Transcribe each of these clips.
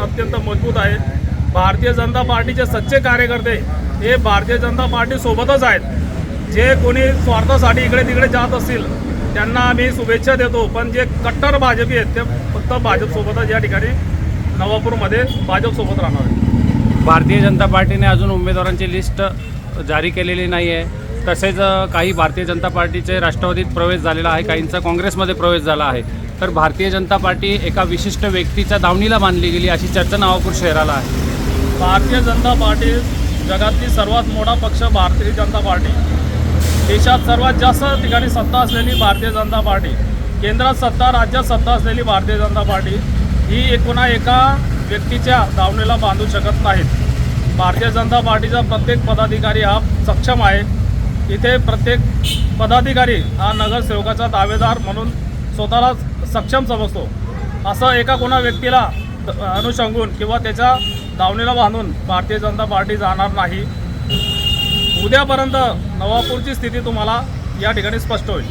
अत्यंत मजबूत आहे. भारतीय जनता पार्टीचे सच्चे कार्यकर्ते हे भारतीय जनता पार्टीसोबतच आहेत. जे कोणी स्वार्थासाठी इकडे तिकडे जात असतील त्यांना आम्ही शुभेच्छा देतो. पण जे कट्टर भाजपी आहेत ते फक्त भाजपसोबतच या ठिकाणी नवापूरमध्ये भाजपसोबत राहणार आहेत. भारतीय जनता पार्टीने अजून उमेदवारांची लिस्ट जारी केलेली नाही आहे तसेच काही भारतीय जनता पार्टीचे राष्ट्रवादीत प्रवेश झालेला आहे काहींचा काँग्रेसमध्ये प्रवेश झाला आहे. तर भारतीय जनता पार्टी एका विशिष्ट व्यक्तीच्या दावणीला बांधली गेली अशी चर्चा नवापूर शहराला आहे. भारतीय जनता पार्टी जगातली सर्वात मोठा पक्ष भारतीय जनता पार्टी. देशात सर्वात जास्त ठिकाणी सत्ता असलेली भारतीय जनता पार्टी. केंद्रात सत्ता राज्यात सत्ता असलेली भारतीय जनता पार्टी ही एकूणा एका व्यक्तीच्या दावणीला बांधू शकत नाहीत. भारतीय जनता पार्टीचा प्रत्येक पदाधिकारी हा सक्षम आहे. इथे प्रत्येक पदाधिकारी हा नगरसेवकाचा दावेदार म्हणून स्वतःला सक्षम समजतो. असं एका कोणा व्यक्तीला अनुषंगून किंवा त्याच्या दावणीला बांधून भारतीय जनता पार्टी जाणार नाही. उद्यापर्यंत नवापूरची स्थिती तुम्हाला या ठिकाणी स्पष्ट होईल.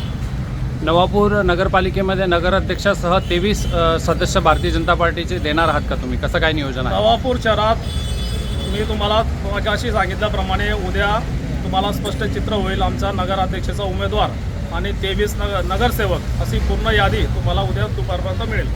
नवापूर नगरपालिकेमध्ये नगराध्यक्षासह तेवीस सदस्य भारतीय जनता पार्टीचे देणार आहात का तुम्ही? कसं काय नियोजन आहे? नवापूर शहरात मी तुम्हाला मगाशी सांगितल्याप्रमाणे उद्या तुम्हाला स्पष्ट चित्र होईल. आमचा नगराध्यक्षाचा उमेदवार आणि तेवीस नगर नगरसेवक अशी पूर्ण यादी तुम्हाला उद्या दुपारपर्यंत मिळेल.